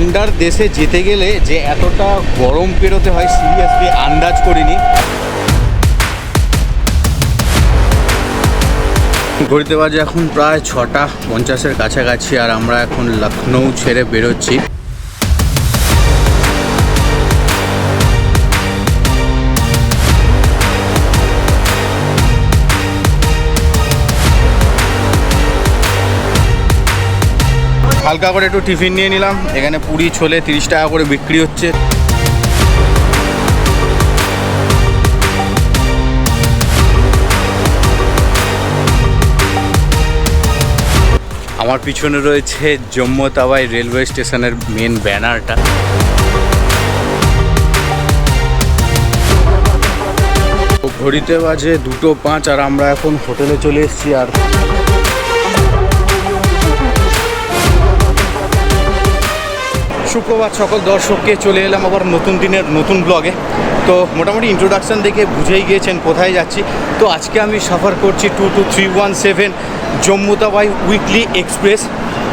ঠান্ডার দেশে যেতে গেলে যে এতটা গরম পেরোতে হয় সিরিয়াসলি আন্দাজ করিনি। ঘড়িতে বাজে এখন প্রায় ছটা পঞ্চাশের কাছাকাছি আর আমরা এখন লখনৌ ছেড়ে বেরোচ্ছি। হালকা করে একটু টিফিন নিয়ে নিলাম। এখানে পুরি, ছোলে তিরিশ টাকা করে বিক্রি হচ্ছে। আমার পিছনে রয়েছে জম্মু তাওয়াই রেলওয়ে স্টেশনের মেন ব্যানারটা। ঘড়িতে বাজে দুটো পাঁচ আর আমরা এখন হোটেলে চলে এসেছি আর সুপ্রভাত সকল দর্শককে চলে এলাম আবার নতুন দিনের নতুন ব্লগে তো মোটামুটি ইন্ট্রোডাকশান দেখে বুঝেই গিয়েছেন কোথায় যাচ্ছি। তো আজকে আমি সফর করছি two two three one seven Jammu Tawi weekly express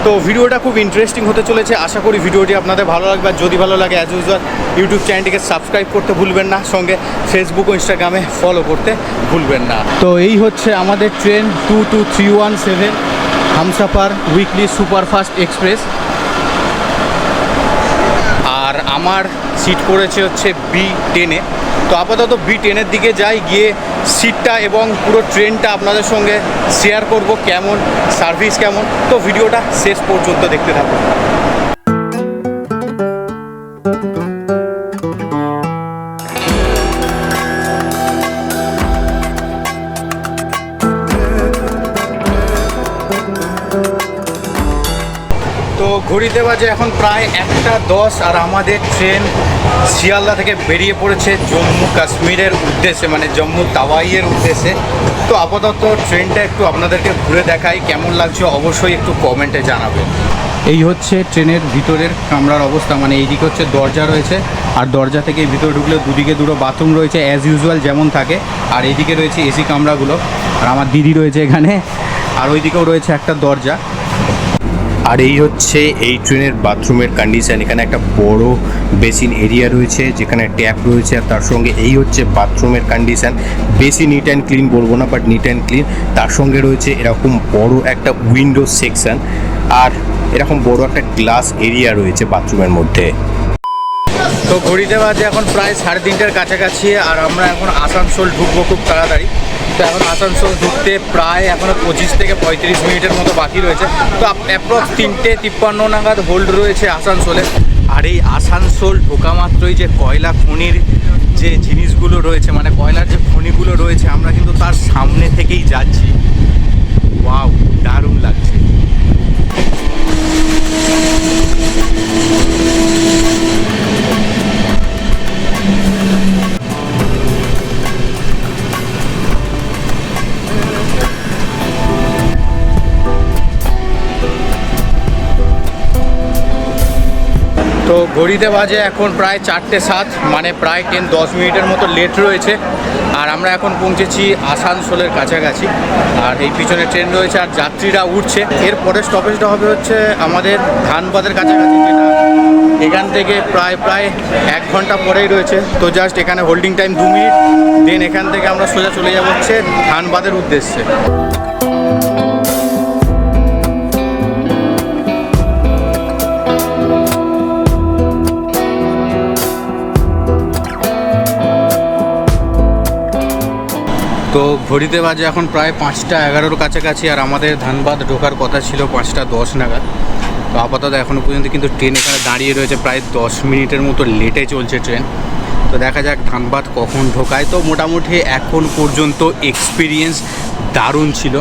তো ভিডিওটা খুব ইন্টারেস্টিং হতে চলেছে। আশা করি ভিডিওটি আপনাদের ভালো লাগবে। আর যদি ভালো লাগে অ্যাজ ইউজুয়াল ইউটিউব চ্যানেলটিকে সাবস্ক্রাইব করতে ভুলবেন না। সঙ্গে ফেসবুক ও ইনস্টাগ্রামে ফলো করতে ভুলবেন না। তো এই হচ্ছে আমাদের train two two three one seven Humsafar weekly superfast express আমার সিট করেছে হচ্ছে বি টেনে তো আপাতত বি টেনের দিকে যাই, গিয়ে সিটটা এবং পুরো ট্রেনটা আপনাদের সঙ্গে শেয়ার করব কেমন সার্ভিস কেমন। তো ভিডিওটা শেষ পর্যন্ত দেখতে থাকুন। ঘড়িতে বাজে এখন প্রায় একটা দশ আর আমাদের ট্রেন শিয়ালদা থেকে বেরিয়ে পড়েছে জম্মু কাশ্মীরের উদ্দেশ্যে মানে জম্মু তাওয়াইয়ের উদ্দেশ্যে। তো আপাতত ট্রেনটা একটু আপনাদেরকে ঘুরে দেখাই, কেমন লাগছে অবশ্যই একটু কমেন্টে জানাবেন। এই হচ্ছে ট্রেনের ভিতরের কামরার অবস্থা মানে এইদিকে হচ্ছে দরজা রয়েছে, আর দরজা থেকে ভিতরে ঢুকলে দুদিকে দুটো বাথরুম রয়েছে অ্যাজ ইউজুয়াল যেমন থাকে, আর এইদিকে রয়েছে এসি কামরাগুলো, আর আমার দিদি রয়েছে এখানে, আর ওইদিকেও রয়েছে একটা দরজা। আর এই হচ্ছে এই ট্রেনের বাথরুমের কন্ডিশন এখানে একটা বড় বেসিন এরিয়া রয়েছে, যেখানে ট্যাপ রয়েছে, আর তার সঙ্গে এই হচ্ছে বাথরুমের কন্ডিশন বেশি নিট অ্যান্ড ক্লিন বলব না বাট নিট অ্যান্ড ক্লিন তার সঙ্গে রয়েছে এরকম বড় একটা উইন্ডো সেকশন আর এরকম বড় একটা গ্লাস এরিয়া রয়েছে বাথরুমের মধ্যে। তো ঘড়িতে বাজে এখন প্রায় সাড়ে তিনটার কাছাকাছি, আর আমরা এখন আসানসোল ঢুকবো খুব তাড়াতাড়ি। তো এখন আসানসোল ঢুকতে প্রায় এখনও পঁচিশ থেকে পঁয়ত্রিশ মিনিটের মতো বাকি রয়েছে। তো অ্যাপ্রক্স তিনটে তিপ্পান্ন নাগাদ হোল্ড রয়েছে আসানসোলে। আর এই আসানসোল ঢোকা মাত্রই যে কয়লা খনির যে জিনিসগুলো রয়েছে মানে কয়লার যে খনিগুলো রয়েছে, আমরা কিন্তু তার সামনে থেকেই যাচ্ছি। ওয়াও, দারুণ লাগছে। ঘড়িতে বাজে এখন প্রায় চারটে সাত মানে প্রায় টেন দশ মিনিটের মতো লেট রয়েছে। আর আমরা এখন পৌঁছেছি আসানসোলের কাছাকাছি। আর এই পিছনে ট্রেন রয়েছে আর যাত্রীরা উঠছে। এর পরের স্টপেজটা হবে হচ্ছে আমাদের ধানবাদের কাছাকাছি, যেটা এখান থেকে প্রায় প্রায় এক ঘণ্টা পরেই রয়েছে। তো জাস্ট এখানে হোল্ডিং টাইম দু মিনিট দেন এখান থেকে আমরা সোজা চলে যাব হচ্ছে ধানবাদের উদ্দেশ্যে। তো ঘড়িতে বাজে এখন প্রায় পাঁচটা এগারোর কাছাকাছি আর আমাদের ধানবাদ ঢোকার কথা ছিল পাঁচটা দশ নাগাদ। তো আপাতত এখনও পর্যন্ত কিন্তু ট্রেন এখানে দাঁড়িয়ে রয়েছে, প্রায় দশ মিনিটের মতো লেটে চলছে ট্রেন। তো দেখা যাক ধানবাদ কখন ঢোকায়। তো মোটামুটি এখন পর্যন্ত এক্সপিরিয়েন্স দারুণ ছিল।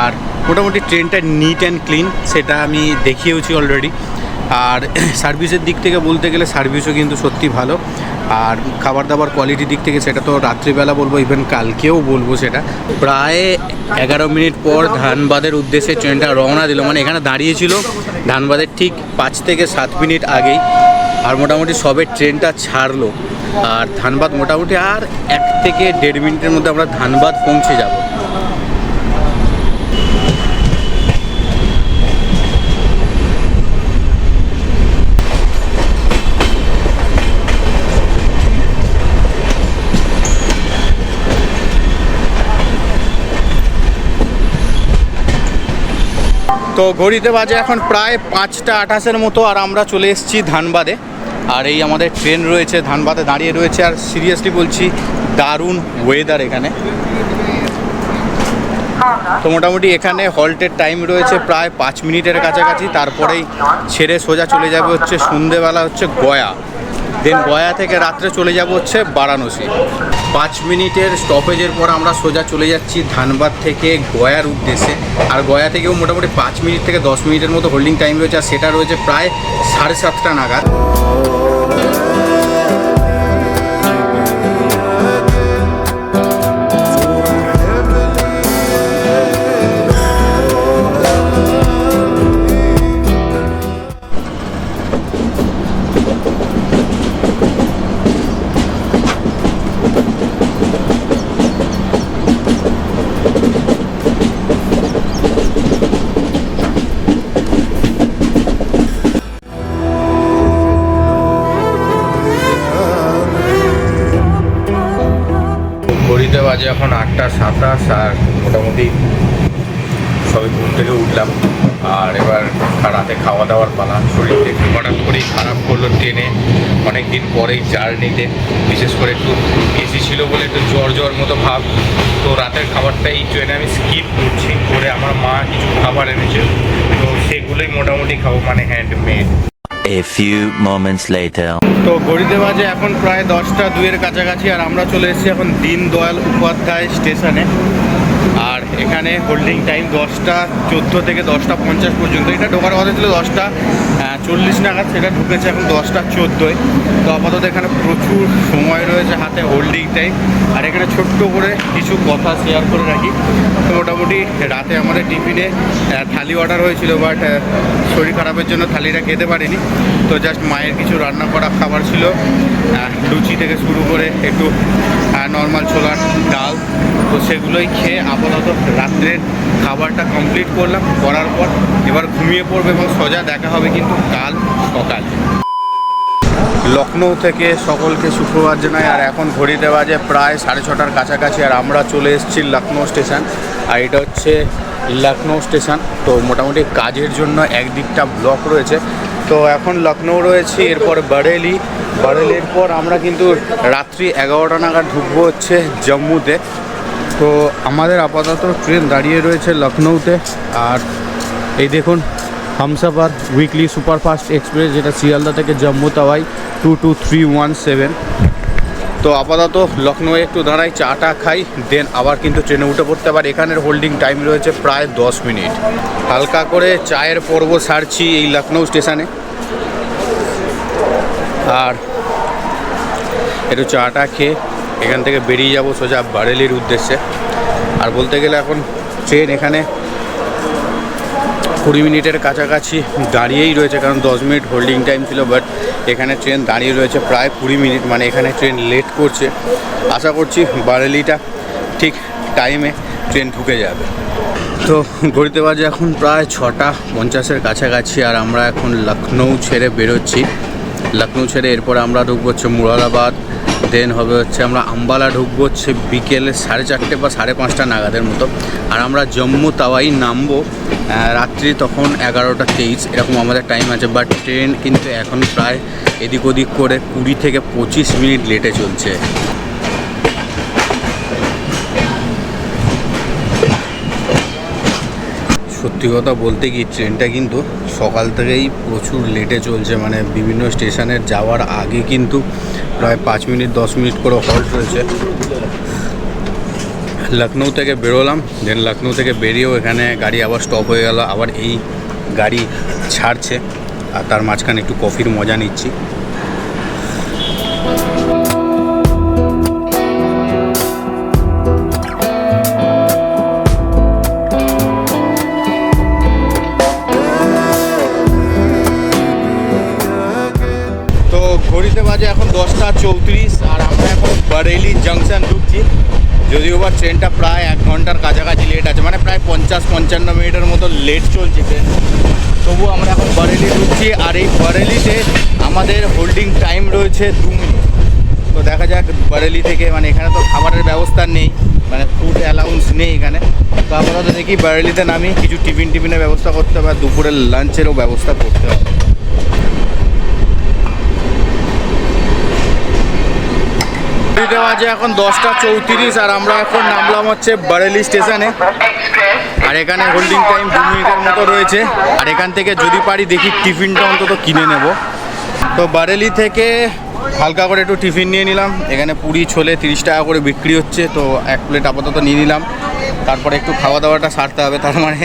আর মোটামুটি ট্রেনটা নিট অ্যান্ড ক্লিন সেটা আমি দেখিয়েওছি অলরেডি আর সার্ভিসের দিক থেকে বলতে গেলে সার্ভিসও কিন্তু সত্যি ভালো। আর খাবার দাবার কোয়ালিটির দিক থেকে সেটা তো রাত্রিবেলা বলব ইভেন কালকেও বলব সেটা। প্রায় এগারো মিনিট পর ধানবাদের উদ্দেশ্যে ট্রেনটা রওনা দিল। মানে এখানে দাঁড়িয়েছিল ধানবাদের ঠিক পাঁচ থেকে সাত মিনিট আগেই। আর মোটামুটি সবে ট্রেনটা ছাড়লো। আর ধানবাদ মোটামুটি আর এক থেকে দেড় মিনিটের মধ্যে আমরা ধানবাদ পৌঁছে যাব। তো ঘড়িতে বাজে এখন প্রায় পাঁচটা আঠাশের মতো আর আমরা চলে এসেছি ধানবাদে। আর এই আমাদের ট্রেন রয়েছে, ধানবাদে দাঁড়িয়ে রয়েছে। আর সিরিয়াসলি বলছি, দারুণ ওয়েদার এখানে। তো মোটামুটি এখানে হল্টের টাইম রয়েছে প্রায় পাঁচ মিনিটের কাছাকাছি। তারপরেই ছেড়ে সোজা চলে যাবে হচ্ছে সন্ধেবেলা হচ্ছে গয়া। দেন গয়া থেকে রাত্রে চলে যাব হচ্ছে বারাণসী। পাঁচ মিনিটের স্টপেজের পর আমরা সোজা চলে যাচ্ছি ধানবাদ থেকে গয়ার উদ্দেশ্যে। আর গয়া থেকেও মোটামুটি পাঁচ মিনিট থেকে দশ মিনিটের মতো হোল্ডিং টাইম রয়েছে, আর সেটা রয়েছে প্রায় সাড়ে সাতটা নাগাদ। বাজে এখন আটটা সাতাশ আর মোটামুটি সবে ঘুম থেকে উঠলাম। আর এবার রাতে খাওয়া দাওয়ার পালা শরীরটা একটু হঠাৎ করেই খারাপ করল ট্রেনে। অনেক দিন পরেই জার্নিতে বিশেষ করে একটু এসি ছিল বলে একটু জ্বর জ্বর মতো ভাব। তো রাতের খাবারটা এই ট্রেনে আমি স্কিপ করছি, করে আমার মা কিছু খাবার এনেছে। তো সেগুলোই মোটামুটি খাব মানে handmade A few moments later. তো ঘড়িতে বাজে এখন প্রায় দশটা দুইয়ের কাছাকাছি, আর আমরা চলে এসেছি এখন দিন দয়াল উপাধ্যায় স্টেশনে আর এখানে হোল্ডিং টাইম দশটা চোদ্দ থেকে দশটা পঞ্চাশ পর্যন্ত এটা ঢোকার কথা ছিল দশটা চল্লিশ নাগাদ সেটা ঢুকেছে এখন দশটা চোদ্দোয়। তো আপাতত এখানে প্রচুর সময় রয়েছে হাতে হোল্ডিং টাইম আর এখানে ছোট্ট করে কিছু কথা শেয়ার করে রাখি। তো মোটামুটি রাতে আমাদের টিফিনে থালি অর্ডার হয়েছিল বাট শরীর খারাপের জন্য থালিটা খেতে পারিনি। তো জাস্ট মায়ের কিছু রান্না করা খাবার ছিল। লুচি থেকে শুরু করে একটু নর্মাল ছোলার ডাল তো সেগুলোই খেয়ে আপাতত রাত্রের খাবারটা কমপ্লিট করলাম। করার পর এবার ঘুমিয়ে পড়বে এবং সোজা দেখা হবে কিন্তু কাল সকাল। লখনৌ থেকে সকলকে সুপ্রভাত জানাই। আর এখন ঘড়িতে বাজে প্রায় সাড়ে ছটার কাছাকাছি। আর আমরা চলে এসেছি লখনৌ স্টেশন। আর এটা হচ্ছে লখনৌ স্টেশন। তো মোটামুটি কাজের জন্য একদিকটা ব্লক রয়েছে। তো এখন লখনৌ রয়েছি, এরপর বারেলি। বারেলির পর আমরা কিন্তু রাত্রি এগারোটা নাগাদ ঢুকবো হচ্ছে জম্মুতে। তো আমাদের আপাতত ট্রেন দাঁড়িয়ে রয়েছে লখনৌতে। আর এই দেখুন, হামসাফার উইকলি সুপারফাস্ট এক্সপ্রেস, যেটা শিয়ালদা থেকে Jammu Tawi two two three one seven তো আপাতত লখনৌ একটু দাঁড়াই, চাটা খাই দেন আবার কিন্তু ট্রেনে উঠে পড়তে আবার এখানের হোল্ডিং টাইম রয়েছে প্রায় দশ মিনিট। হালকা করে চায়ের পর্ব সারছি এই লখনৌ স্টেশনে। আর একটু চাটা খেয়ে এখান থেকে বেরিয়ে যাব সোজা বারেলির উদ্দেশ্যে। আর বলতে গেলে এখন ট্রেন এখানে কুড়ি মিনিটের কাছাকাছি দাঁড়িয়েই রয়েছে, কারণ দশ মিনিট হোল্ডিং টাইম ছিল, বাট এখানে ট্রেন দাঁড়িয়ে রয়েছে প্রায় কুড়ি মিনিট মানে এখানে ট্রেন লেট করছে। আশা করছি বারেলিটা ঠিক টাইমে ট্রেন ঢুকে যাবে। তো ঘড়িতে বাজে এখন প্রায় ছটা পঞ্চাশের কাছাকাছি, আর আমরা এখন লখনৌ ছেড়ে বেরোচ্ছি। লখনৌ ছেড়ে এরপর আমরা ঢুকবো হচ্ছে মুরাদাবাদ। দেন হবে হচ্ছে আমরা আম্বালা ঢুকবো হচ্ছে বিকেলে সাড়ে চারটে বা সাড়ে পাঁচটা নাগাদের মতো। আর আমরা জম্মু তাওয়াই নামবো রাত্রি তখন এগারোটা তেইশ, এরকম আমাদের টাইম আছে। বাট ট্রেন কিন্তু এখন প্রায় এদিক ওদিক করে কুড়ি থেকে পঁচিশ মিনিট লেটে চলছে। সত্যি কথা বলতে কি ট্রেনটা কিন্তু সকাল থেকেই প্রচুর লেটে চলছে। মানে বিভিন্ন স্টেশনের যাওয়ার আগে কিন্তু প্রায় পাঁচ মিনিট, দশ মিনিট করে হল্ট রয়েছে লখনৌ থেকে বেরোলাম দেন লখনৌ থেকে বেরিয়েও এখানে গাড়ি আবার স্টপ হয়ে গেল। আবার এই গাড়ি ছাড়ছে, আর তার মাঝখানে একটু কফির মজা নিচ্ছি। যদিও বা ট্রেনটা প্রায় এক ঘণ্টার কাছাকাছি লেট আছে মানে প্রায় পঞ্চাশ, পঞ্চান্ন মিনিটের মতো লেট চলছে ট্রেন তবু আমরা এখন বারেলি ঢুকছি, আর এই বারেলিতে আমাদের হোল্ডিং টাইম রয়েছে দু মিনিট। তো দেখা যাক বারেলি থেকে মানে এখানে তো খাবারের ব্যবস্থা নেই মানে ফুড অ্যালাউন্স নেই এখানে। তো আপাতত দেখি বারেলিতে নামি কিছু টিফিন টিফিনের ব্যবস্থা করতে হবে, আর দুপুরের লাঞ্চেরও ব্যবস্থা করতে হবে। ঘড়িতে বাজে এখন দশটা চৌত্রিশ আর আমরা এখন নামলাম হচ্ছে বারেলি স্টেশনে। আর এখানে হোল্ডিং টাইম দু মিনিটের মতো রয়েছে। আর এখান থেকে যদি পারি দেখি টিফিনটা অন্তত কিনে নেব। তো বারেলি থেকে হালকা করে একটু টিফিন নিয়ে নিলাম। এখানে পুরি, ছোলে তিরিশ টাকা করে বিক্রি হচ্ছে, তো এক প্লেট আপাতত নিয়ে নিলাম। তারপরে একটু খাওয়া দাওয়াটা সারতে হবে, তার মানে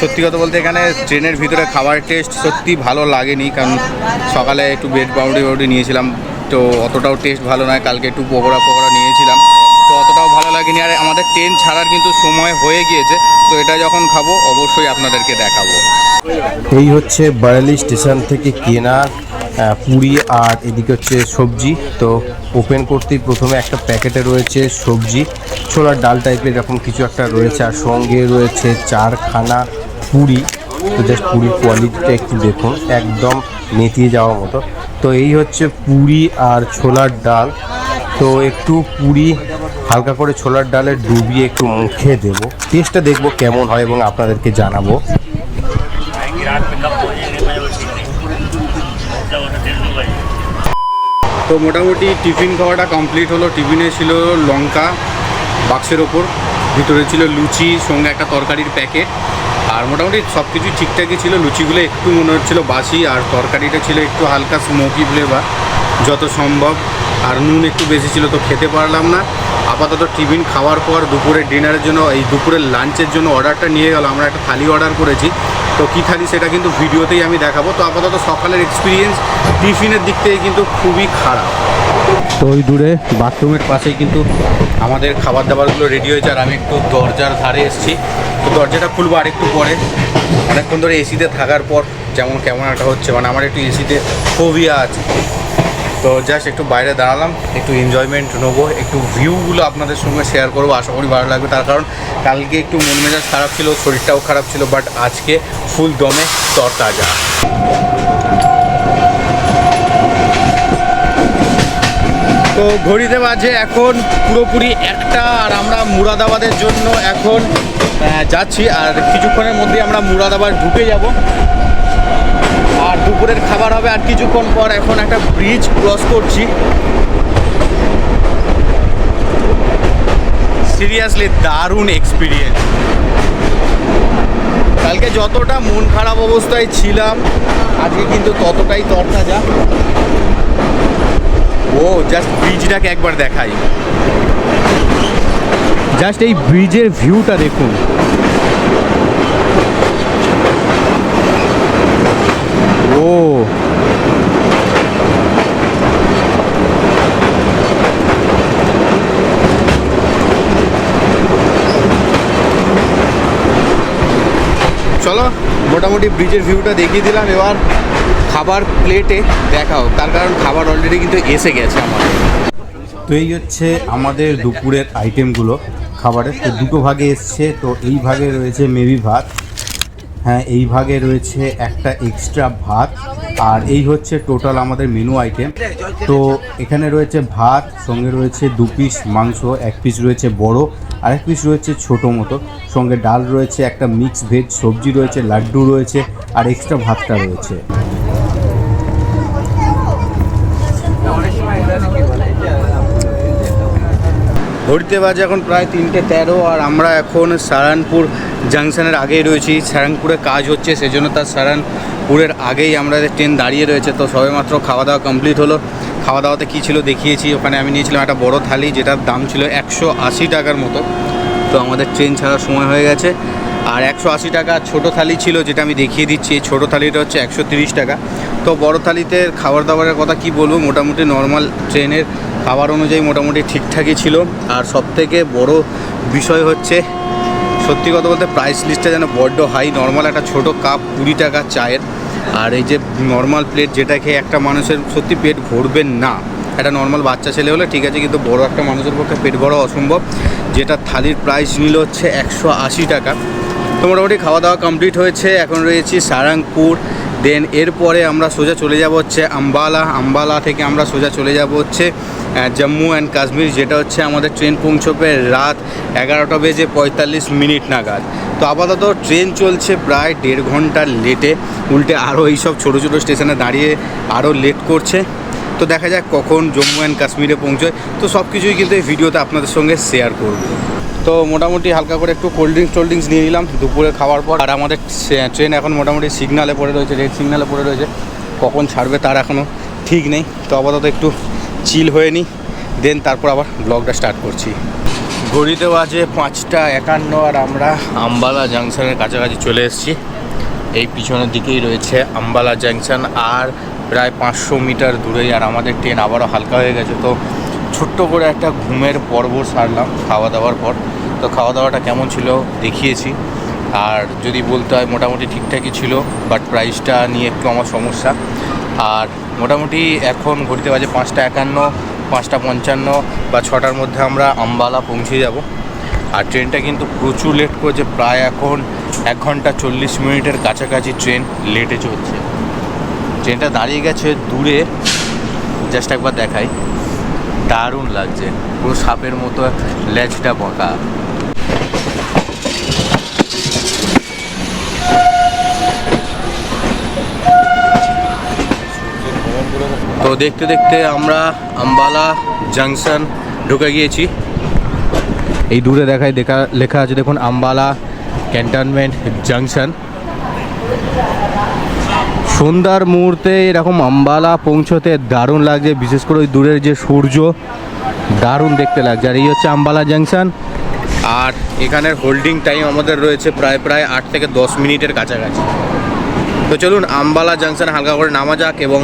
সত্যি কথা বলতে এখানে ট্রেনের ভিতরে খাবার টেস্ট সত্যি ভালো লাগেনি, কারণ সকালে একটু বেড পাউডি পাউডি নিয়েছিলাম। তো অতটাও টেস্ট ভালো নয়। কালকে একটু পকোড়া পকোড়া নিয়েছিলাম। তো অতটাও ভালো লাগেনি। আর আমাদের ট্রেন ছাড়ার কিন্তু সময় হয়ে গিয়েছে। তো এটা যখন খাব, অবশ্যই আপনাদেরকে দেখাবো। এই হচ্ছে বারেলি স্টেশন থেকে কেনা পুরি আর এদিকে হচ্ছে সবজি। তো ওপেন করতেই প্রথমে একটা প্যাকেটে রয়েছে সবজি। ছোলার ডাল টাইপের এরকম কিছু একটা রয়েছে। আর সঙ্গে রয়েছে চারখানা পুরি। তো জাস্ট পুরির কোয়ালিটিটা একটু দেখুন। একদম নেতিয়ে যাওয়ার মতো। তো এই হচ্ছে পুরি আর ছোলার ডাল। তো একটু পুরি, হালকা করে ছোলার ডালে ডুবিয়ে একটু মুখে দেবো। টেস্টটা দেখব কেমন হয় এবং আপনাদেরকে জানাব। তো মোটামুটি টিফিন খাওয়াটা কমপ্লিট হলো। টিফিনে ছিল লঙ্কা বাক্সের ওপর, ভিতরে ছিল লুচি, সঙ্গে একটা তরকারির প্যাকেট। আর মোটামুটি সব কিছুই ঠিকঠাকই ছিল। লুচিগুলো একটু মনে হচ্ছিল বাসি, আর তরকারিটা ছিল একটু হালকা স্মোকি ফ্লেভার যত সম্ভব। আর নুন একটু বেশি ছিল তো খেতে পারলাম না। আপাতত টিফিন খাওয়ার পর দুপুরের ডিনারের জন্য, এই দুপুরের লাঞ্চের জন্য অর্ডারটা নিয়ে গেল। আমরা একটা থালি অর্ডার করেছি। তো কী থালি সেটা কিন্তু ভিডিওতেই আমি দেখাবো। তো আপাতত সকালের এক্সপিরিয়েন্স টিফিনের দিক থেকে কিন্তু খুবই খারাপ। তো ওই দূরে বাথরুমের পাশেই কিন্তু আমাদের খাবার দাবারগুলো রেডি হয়েছে আর আমি একটু দরজার ধারে এসেছি। তো দরজাটা খুলবো আর একটু পরে। অনেকক্ষণ ধরে এসিতে থাকার পর যেমন কেমন একটা হচ্ছে মানে আমার একটু এসিতে ফোবিয়া আছে। তো জাস্ট একটু বাইরে দাঁড়ালাম, একটু এনজয়মেন্ট নেব, একটু ভিউগুলো আপনাদের সঙ্গে শেয়ার করব, আশা করি ভালো লাগবে। তার কারণ কালকে একটু মন মেজাজ খারাপ ছিল, শরীরটাও খারাপ ছিল বাট আজকে ফুল দমে তরতাজা। তো ঘড়িতে বাজে এখন পুরোপুরি একটা আর আমরা মুরাদাবাদের জন্য এখন যাচ্ছি। আর কিছুক্ষণের মধ্যে আমরা মুরাদাবাদ ঢুকে যাব। আর দুপুরের খাবার হবে আর কিছুক্ষণ পর এখন একটা ব্রিজ ক্রস করছি। সিরিয়াসলি দারুণ এক্সপিরিয়েন্স কালকে যতটা মন খারাপ অবস্থায় ছিলাম, আজকে কিন্তু ততটাই তরতাজা। ও জাস্ট ব্রিজটাকে একবার দেখাই। জাস্ট এই ব্রিজের ভিউটা দেখুন। ও। চলো মোটামুটি ব্রিজের ভিউটা দেখিয়ে দিলাম এবার। খাবার প্লেটে দেখাও তার কারণ খাবার অলরেডি কিন্তু এসে গেছে আমাদের। তো এই হচ্ছে আমাদের দুপুরের আইটেমগুলো খাবারের তো দুটো ভাগে এসছে, তো এই ভাগে রয়েছে মেবি ভাত। হ্যাঁ এই ভাগে রয়েছে একটা এক্সট্রা ভাত। আর এই হচ্ছে টোটাল আমাদের মেনু আইটেম তো এখানে রয়েছে ভাত, সঙ্গে রয়েছে দু পিস মাংস, এক পিস রয়েছে বড়, আর এক পিস রয়েছে ছোটো মতো। সঙ্গে ডাল রয়েছে, একটা মিক্স ভেজ সবজি রয়েছে, লাড্ডু রয়েছে, আর এক্সট্রা ভাতটা রয়েছে। ঘড়িতে বাজে এখন প্রায় তিনটে তেরো আর আমরা এখন সারানপুর জাংশনের আগেই রয়েছি। সারানপুরে কাজ হচ্ছে, সেজন্য তার সারানপুরের আগেই আমাদের ট্রেন দাঁড়িয়ে রয়েছে, তো সবেমাত্র খাওয়া দাওয়া কমপ্লিট হলো। খাওয়া দাওয়াতে কী ছিল দেখিয়েছি, ওখানে আমি নিয়েছিলাম একটা বড় থালি, যেটার দাম ছিল একশো আশি টাকার মতো। তো আমাদের ট্রেন ছাড়ার সময় হয়ে গেছে। আর একশো আশি টাকা ছোটো থালি ছিল, যেটা আমি দেখিয়ে দিচ্ছি। এই ছোটো থালিটা হচ্ছে একশো তিরিশ টাকা। তো বড় থালিতে খাবার দাবারের কথা কি বলব? মোটামুটি নর্মাল ট্রেনের খাবার অনুযায়ী মোটামুটি ঠিকঠাকই ছিল। আর সবথেকে বড় বিষয় হচ্ছে, সত্যি কথা বলতে প্রাইস লিস্টটা যেন বড্ড হাই নর্মাল একটা ছোট কাপ কুড়ি টাকা চায়ের। আর এই যে নর্মাল প্লেট যেটা খেয়ে একটা মানুষের সত্যি পেট ভরবে না। একটা নর্মাল বাচ্চা ছেলে হলে ঠিক আছে, কিন্তু বড় একটা মানুষের পক্ষে পেট ভরা অসম্ভব। যেটা থালির প্রাইস নিল হচ্ছে একশো আশি টাকা। তো মোটামুটি খাওয়া দাওয়া কমপ্লিট হয়েছে। এখন রয়েছি সারাংপুর। দেন এরপরে আমরা সোজা চলে যাব হচ্ছে আম্বালা। আম্বালা থেকে আমরা সোজা চলে যাব হচ্ছে জম্মু অ্যান্ড কাশ্মীর, যেটা হচ্ছে আমাদের ট্রেন পৌঁছবে রাত এগারোটা বেজে পঁয়তাল্লিশ মিনিট নাগাদ। তো আপাতত ট্রেন চলছে প্রায় দেড় ঘণ্টার লেটে। উল্টে আরও এইসব ছোটো ছোটো স্টেশনে দাঁড়িয়ে আরও লেট করছে। তো দেখা যাক কখন জম্মু অ্যান্ড কাশ্মীরে পৌঁছয়। তো সব কিছুই কিন্তু এই ভিডিওতে আপনাদের সঙ্গে শেয়ার করব। তো মোটামুটি হালকা করে একটু কোল্ড ড্রিঙ্কস টোল্ড ড্রিঙ্কস নিয়ে নিলাম। দুপুরে খাওয়ার পর আর আমাদের ট্রেন এখন মোটামুটি সিগনালে পড়ে রয়েছে রেড সিগনালে পড়ে রয়েছে। কখন ছাড়বে তার এখনও ঠিক নেই। তো আপাতত একটু চিল হয়ে নিই দেন তারপর আবার ব্লগটা স্টার্ট করছি। ঘড়িতে বাজে পাঁচটা একান্ন আর আমরা আম্বালা জাংশনের কাছাকাছি চলে এসেছি। এই পিছনের দিকেই রয়েছে আম্বালা জাংশন আর প্রায় পাঁচশো মিটার দূরেই আর আমাদের ট্রেন আবারও হালকা হয়ে গেছে। তো ছোট্ট করে একটা ঘুমের পর্ব সারলাম খাওয়া দাওয়ার পর। তো খাওয়া দাওয়াটা কেমন ছিল দেখিয়েছি। আর যদি বলতে হয় মোটামুটি ঠিকঠাকই ছিল বাট প্রাইসটা নিয়ে একটু আমার সমস্যা। আর মোটামুটি এখন ঘড়িতে বাজে পাঁচটা একান্ন, পাঁচটা পঞ্চান্ন, বা ছটার মধ্যে আমরা আম্বালা পৌঁছে যাব। আর ট্রেনটা কিন্তু প্রচুর লেট করেছে, প্রায় এখন এক ঘণ্টা চল্লিশ মিনিটের কাছাকাছি ট্রেন লেটে চলছে। ট্রেনটা দাঁড়িয়ে গেছে দূরে জাস্ট একবার দেখাই। দারুণ লাগছে। পুরো সাপের মতো লেজটা বাঁকা। তো দেখতে দেখতে আমরা আম্বালা জাংশন ঢুকে গিয়েছি। এই দূরে দেখায় দেখা লেখা আছে, দেখুন, আম্বালা ক্যান্টনমেন্ট জাংশন। সন্ধ্যার মুহূর্তে এরকম আম্বালা পৌঁছতে দারুণ লাগছে, বিশেষ করে ওই দূরের যে সূর্য, দারুণ দেখতে লাগছে। আর এই হচ্ছে আম্বালা জাংশন আর এখানের হোল্ডিং টাইম আমাদের রয়েছে প্রায় প্রায় আট থেকে দশ মিনিটের কাছাকাছি। তো চলুন আম্বালা জাংশন হালকা করে নামা যাক এবং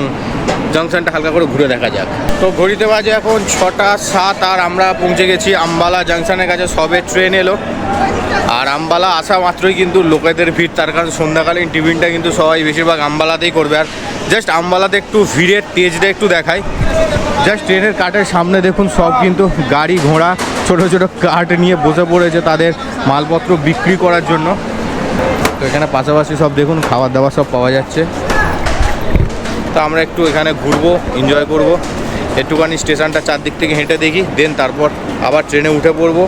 জাংশনটা হালকা করে ঘুরে দেখা যাক। তো ঘড়িতে বাজে এখন ছটা সাত আর আমরা পৌঁছে গেছি আম্বালা জাংশনের কাছে, সবে ট্রেন এলো। আর আম্বালা আসা মাত্রই কিন্তু লোকেদের ভিড়, তার কারণ সন্ধ্যাকালীন টিফিনটা কিন্তু সবাই বেশিরভাগ আম্বালাতেই করবে। আর জাস্ট আম্বালাতে একটু ভিড়ের তেজটা একটু দেখায় জাস্ট ট্রেনের কাঠের সামনে দেখুন, সব কিন্তু গাড়ি ঘোড়া, ছোট ছোট কাঠ নিয়ে বসে পড়েছে তাদের মালপত্র বিক্রি করার জন্য। তো এখানে পাশাপাশি সব দেখুন খাবার দাবার সব পাওয়া যাচ্ছে। তো আমরা একটু এখানে ঘুরবো এনজয় করব। একটুখানি স্টেশনটা চারদিক থেকে হেঁটে দেখি দেন তারপর আবার ট্রেনে উঠে পড়ব।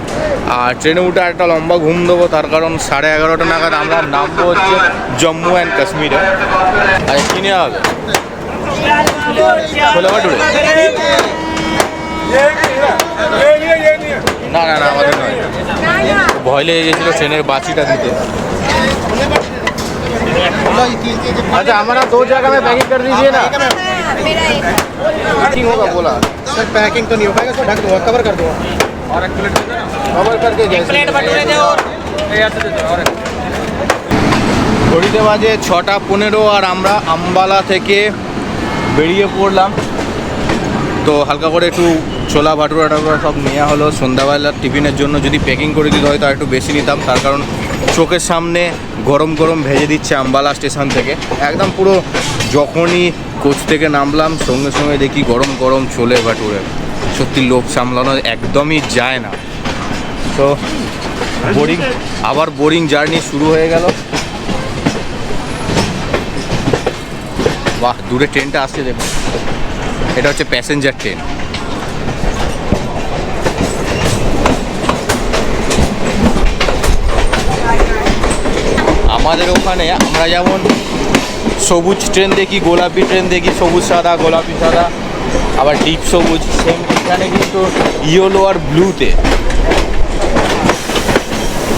আর ট্রেনে উঠে একটা লম্বা ঘুম দেবো, তার কারণ সাড়ে এগারোটা নাগাদ আমরা নামবো হচ্ছে জম্মু অ্যান্ড কাশ্মীরে। আর কি নেওয়া হবে? না না না, আমাদের নয়। ভয় লেগে গেছিল ট্রেনের বাচিটা দিতে। अच्छा हमारा दो जगह में पैकिंग कर दीजिए ना पैकिंग होगा बोला सर पैकिंग तो नहीं हो पाएगा इसको ढक दो कवर कर दो और एक प्लेट कवर करके प्लेट भटूरे दे ঘড়িতে বাজে ছটা পনেরো আর আমরা আম্বালা থেকে বেরিয়ে পড়লাম তো হালকা করে একটু ছোলা ভাটুরা টাটুরা সব নেওয়া হলো সন্ধ্যাবেলার টিফিনের জন্য যদি প্যাকিং করে দিতে হয় তো একটু বেশি নিতাম তার কারণ চোখের সামনে গরম গরম ভেজে দিচ্ছে আম্বালা স্টেশন থেকে। একদম পুরো যখনই কোচ থেকে নামলাম, সঙ্গে সঙ্গে দেখি গরম গরম ছোলে ভাটুরে সত্যি লোভ সামলানো একদমই যায় না। তো বোরিং আবার বোরিং জার্নি শুরু হয়ে গেল। বাহ, দূরে ট্রেনটা আসছে দেখুন। এটা হচ্ছে প্যাসেঞ্জার ট্রেন আমাদের ওখানে আমরা যেমন সবুজ ট্রেন দেখি, গোলাপি ট্রেন দেখি, সবুজ সাদা, গোলাপি সাদা, আবার ডিপ সবুজ সেম এখানে কিন্তু ইয়েলো আর ব্লুতে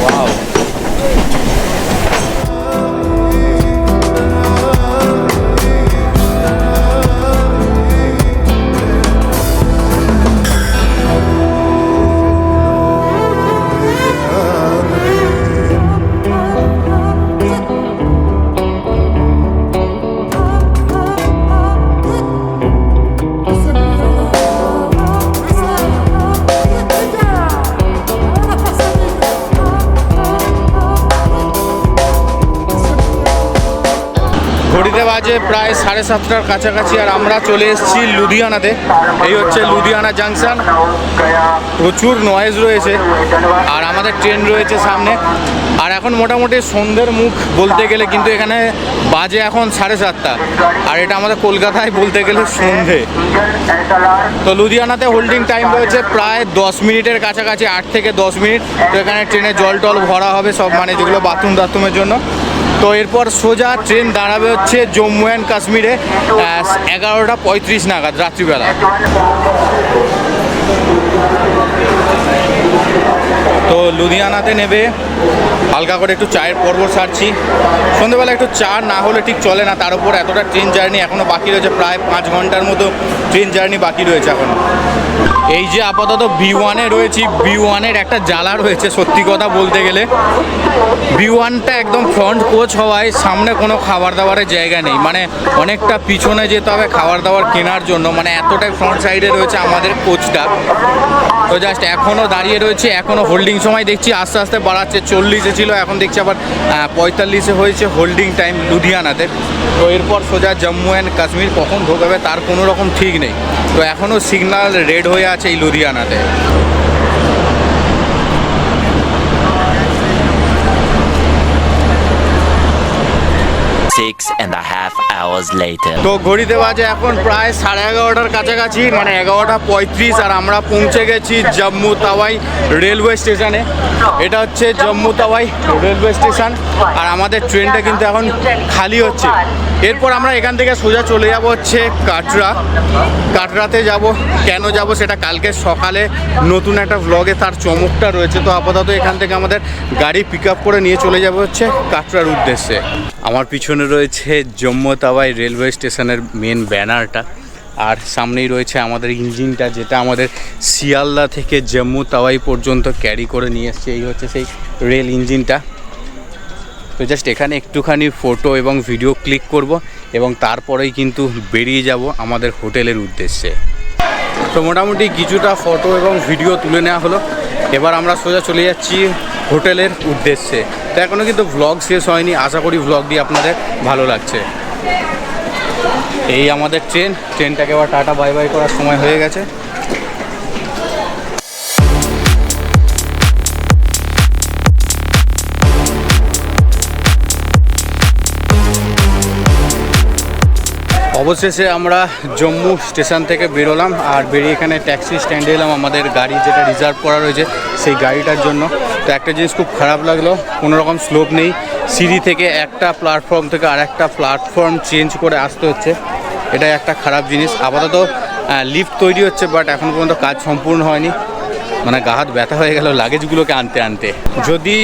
ওয়াও বাজে প্রায় সাড়ে সাতটার কাছাকাছি আর আমরা চলে এসেছি লুধিয়ানাতে। এই হচ্ছে লুধিয়ানা জাংশন। প্রচুর নয়েজ রয়েছে। আর আমাদের ট্রেন রয়েছে সামনে। আর এখন মোটামুটি সন্ধ্যের মুখ বলতে গেলে কিন্তু এখানে বাজে এখন সাড়ে সাতটা। আর এটা আমাদের কলকাতায় বলতে গেলে সন্ধে। তো লুধিয়ানাতে হোল্ডিং টাইম রয়েছে প্রায় দশ মিনিটের কাছাকাছি, আট থেকে দশ মিনিট। তো এখানে ট্রেনে জল টল ভরা হবে সব মানে যেগুলো বাথরুম টাথরুমের জন্য। তো এরপর সোজা ট্রেন দাঁড়াবে হচ্ছে জম্মু অ্যান্ড কাশ্মীরে এগারোটা পঁয়ত্রিশ নাগাদ রাত্রিবেলা। তো লুধিয়ানাতে নেবে। হালকা করে একটু চায়ের পর্ব সারছি। সন্ধ্যেবেলা একটু চা না হলে ঠিক চলে না, তার উপর এতটা ট্রেন জার্নি এখনও বাকি রয়েছে, প্রায় পাঁচ ঘণ্টার মতো ট্রেন জার্নি বাকি রয়েছে এখন। এই যে আপাতত বি ওয়ানে রয়েছি, বি ওয়ানের একটা জ্বালা রয়েছে, সত্যি কথা বলতে গেলে। বি ওয়ানটা একদম ফ্রন্ট কোচ হওয়ায় সামনে কোনো খাবার দাবারের জায়গা নেই। মানে অনেকটা পিছনে যেতে হবে খাবার দাবার কেনার জন্য। মানে এতটাই ফ্রন্ট সাইডে রয়েছে আমাদের কোচটা তো জাস্ট এখনও দাঁড়িয়ে রয়েছে এখনও হোল্ডিং সময় দেখছি আস্তে আস্তে বাড়াচ্ছে, চল্লিশে ছিল, এখন দেখছি আবার পঁয়তাল্লিশে হয়েছে হোল্ডিং টাইম লুধিয়ানাতে। তো এরপর সোজা জম্মু অ্যান্ড কাশ্মীর কখন ঢোকাবে তার কোনো রকম ঠিক নেই। তো এখনও সিগনাল রেড হয়ে আছে এই লুধিয়ানাতে। And a half hours later. তো ঘড়িতে বাজে এখন প্রায় সাড়ে এগারোটার কাছাকাছি মানে এগারোটা পঁয়ত্রিশ, আর আমরা পৌঁছে গেছি জম্মু তাওয়াই রেলওয়ে স্টেশনে এটা হচ্ছে জম্মু তাওয়াই রেলওয়ে স্টেশন আর আমাদের ট্রেনটা কিন্তু এখন খালি হচ্ছে এরপর আমরা এখান থেকে সোজা চলে যাব হচ্ছে কাটরা। কাটরাতে যাব। কেন যাব সেটা কালকে সকালে নতুন একটা ব্লগে তার চমকটা রয়েছে। তো আপাতত এখান থেকে আমাদের গাড়ি পিক করে নিয়ে চলে যাব হচ্ছে কাটরার উদ্দেশ্যে। আমার পিছনে রয়েছে জম্মু তাওয়াই রেলওয়ে স্টেশনের মেন ব্যানারটা। আর সামনেই রয়েছে আমাদের ইঞ্জিনটা, যেটা আমাদের শিয়ালদা থেকে জম্মু তাওয়াই পর্যন্ত ক্যারি করে নিয়ে এসছে। এই হচ্ছে সেই রেল ইঞ্জিনটা তো জাস্ট এখানে একটুখানি ফটো এবং ভিডিও ক্লিক করব এবং তারপরেই কিন্তু বেরিয়ে যাব আমাদের হোটেলের উদ্দেশ্যে। তো মোটামুটি কিছুটা ফটো এবং ভিডিও তুলে নেওয়া হলো। এবার আমরা সোজা চলে যাচ্ছি হোটেলের উদ্দেশ্যে। তো এখনও কিন্তু ভ্লগ শেষ হয়নি, আশা করি ভ্লগ দিয়ে আপনাদের ভালো লাগছে। এই আমাদের ট্রেন ট্রেনটাকে এবার টাটা বাই বাই করার সময় হয়ে গেছে। অবশেষে আমরা জম্মু স্টেশন থেকে বেরোলাম আর বেরিয়ে এখানে ট্যাক্সি স্ট্যান্ডে এলাম আমাদের গাড়ি যেটা রিজার্ভ করা রয়েছে সেই গাড়িটার জন্য। তো একটা জিনিস খুব খারাপ লাগল কোনো রকম স্লোপ নেই। সিঁড়ি থেকে একটা প্ল্যাটফর্ম থেকে আর একটা প্ল্যাটফর্ম চেঞ্জ করে আসতে হচ্ছে। এটাই একটা খারাপ জিনিস। আপাতত লিফট তৈরি হচ্ছে বাট এখন পর্যন্ত কাজ সম্পূর্ণ হয়নি। মানে গা হাত ব্যথা হয়ে গেল লাগেজগুলোকে আনতে আনতে। যদি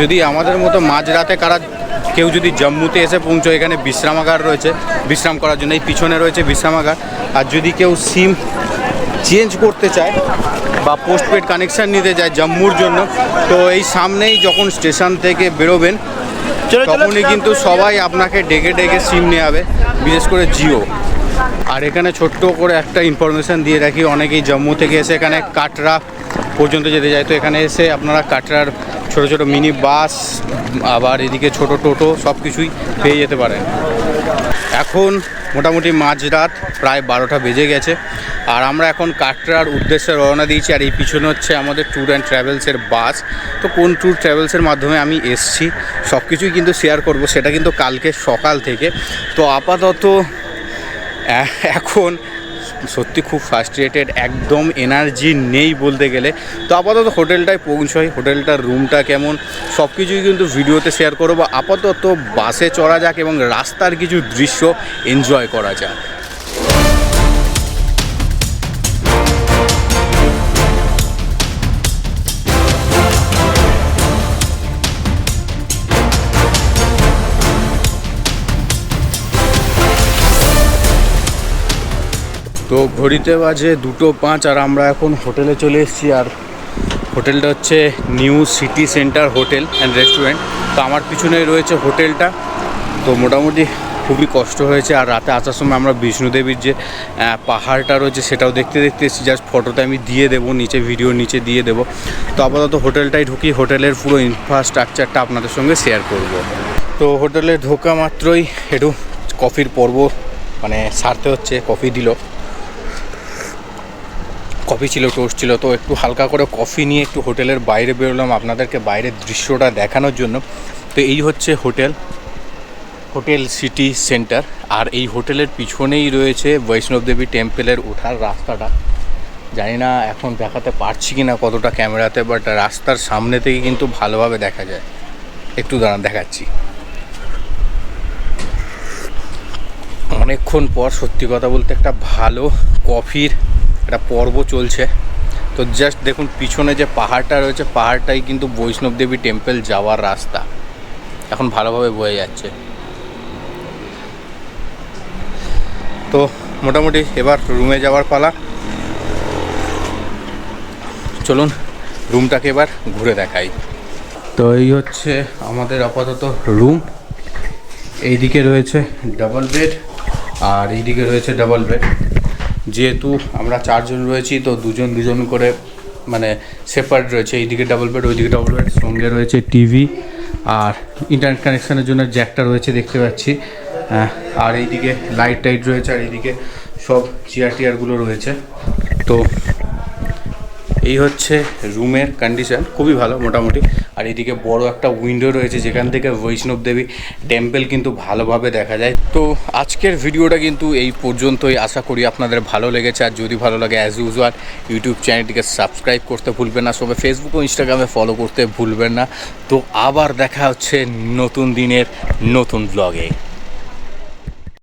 যদি আমাদের মতো মাঝরাতে কারা কেউ যদি জম্মুতে এসে পৌঁছো এখানে বিশ্রামাগার রয়েছে বিশ্রাম করার জন্য এই পিছনে রয়েছে বিশ্রামাগার। আর যদি কেউ সিম চেঞ্জ করতে চায় বা পোস্টপেড কানেকশান নিতে চায় জম্মুর জন্য তো এই সামনেই যখন স্টেশন থেকে বেরোবেন তখনই কিন্তু সবাই আপনাকে ডেকে ডেকে সিম নিয়ে যাবে বিশেষ করে জিও। আর এখানে ছোট্ট করে একটা ইনফরমেশান দিয়ে রাখি অনেকেই জম্মু থেকে এসে এখানে কাটরা পর্যন্ত যেতে যায় তো এখানে এসে আপনারা কাটরার ছোট ছোট মিনি বাস, আবার এদিকে ছোট টোটো সব কিছুই পেয়ে যেতে পারেন এখন মোটামুটি মাঝরাত, প্রায় বারোটা বেজে গেছে। আর আমরা এখন কাটরার উদ্দেশ্যে রওনা দিয়েছি, আর এই পিছনে হচ্ছে আমাদের ট্যুর অ্যান্ড ট্রাভেলসের বাস। তো কোন ট্যুর ট্রাভেলসের মাধ্যমে আমি এসছি সব কিছুই কিন্তু শেয়ার করব, সেটা কিন্তু কালকে সকাল থেকে। তো আপাতত এখন সত্যি খুব ফার্স্ট্রেটেড একদম এনার্জি নেই বলতে গেলে। তো আপাতত হোটেলটায় পৌঁছয় হোটেলটার রুমটা কেমন সব কিছুই কিন্তু ভিডিওতে শেয়ার করব আপাতত বাসে চড়া যাক এবং রাস্তার কিছু দৃশ্য এনজয় করা যাক। তো ঘড়িতে বাজে দুটো পাঁচ আর আমরা এখন হোটেলে চলে এসেছি আর হোটেলটা হচ্ছে new city centre hotel and restaurant. তো আমার পিছনেই রয়েছে হোটেলটা। তো মোটামুটি খুবই কষ্ট হয়েছে আর রাতে আসার সময় আমরা বিষ্ণুদেবীর যে পাহাড়টা রয়েছে সেটাও দেখতে দেখতে এসেছি। জাস্ট ফটোটা আমি দিয়ে দেবো, নিচে ভিডিও নিচে দিয়ে দেবো। তো আপাতত হোটেলটাই ঢুকি, হোটেলের পুরো ইনফ্রাস্ট্রাকচারটা আপনাদের সঙ্গে শেয়ার করব। তো হোটেলে ঢোকা মাত্রই একটু কফির পর্ব মানে সারতে হচ্ছে কফি দিল। কফি ছিল টোস্ট ছিল, তো একটু হালকা করে কফি নিয়ে একটু হোটেলের বাইরে বেরোলাম আপনাদেরকে বাইরের দৃশ্যটা দেখানোর জন্য। তো এই হচ্ছে হোটেল হোটেল সিটি সেন্টার, আর এই হোটেলের পিছনেই রয়েছে বৈষ্ণব দেবী টেম্পেলের ওঠার রাস্তাটা। জানি না এখন দেখাতে পারছি কি না কতটা ক্যামেরাতে বাট রাস্তার সামনে থেকে কিন্তু ভালোভাবে দেখা যায়। একটু দাঁড়ান, দেখাচ্ছি। অনেকক্ষণ পর সত্যি কথা বলতে একটা ভালো কফির একটা পর্ব চলছে। তো জাস্ট দেখুন, পিছনে যে পাহাড়টা রয়েছে, পাহাড়টাই কিন্তু বৈষ্ণব দেবী টেম্পল যাওয়ার রাস্তা। এখন ভালোভাবে বয়ে যাচ্ছে। তো মোটামুটি এবার রুমে যাওয়ার পালা। চলুন রুমটাকে এবার ঘুরে দেখাই। তো এই হচ্ছে আমাদের আপাতত রুম এইদিকে রয়েছে ডাবল বেড আর এইদিকে রয়েছে ডাবল বেড যেহেতু আমরা চারজন রয়েছি, তো দুজন দুজন করে মানে সেপারেট রয়েছে। এইদিকে ডাবল বেড ওইদিকে ডাবল বেড সঙ্গে রয়েছে টিভি আর ইন্টারনেট কানেকশানের জন্য জ্যাকটা রয়েছে দেখতে পাচ্ছি। আর এইদিকে লাইট টাইট রয়েছে আর এইদিকে সব চেয়ার টিয়ারগুলো রয়েছে। তো এই হচ্ছে রুমের কন্ডিশন খুবই ভালো মোটামুটি। আর এদিকে বড় একটা উইন্ডো রয়েছে, যেখান থেকে বৈষ্ণব দেবী টেম্পল কিন্তু ভালোভাবে দেখা যায়। তো আজকের ভিডিওটা কিন্তু এই পর্যন্তই। আশা করি আপনাদের ভালো লেগেছে। আর যদি ভালো লাগে অ্যাজ ইউজুয়াল ইউটিউব চ্যানেলটিকে সাবস্ক্রাইব করতে ভুলবেন না। সবাই ফেসবুক ও ইনস্টাগ্রামে ফলো করতে ভুলবেন না। তো আবার দেখা হচ্ছে নতুন দিনের নতুন ব্লগে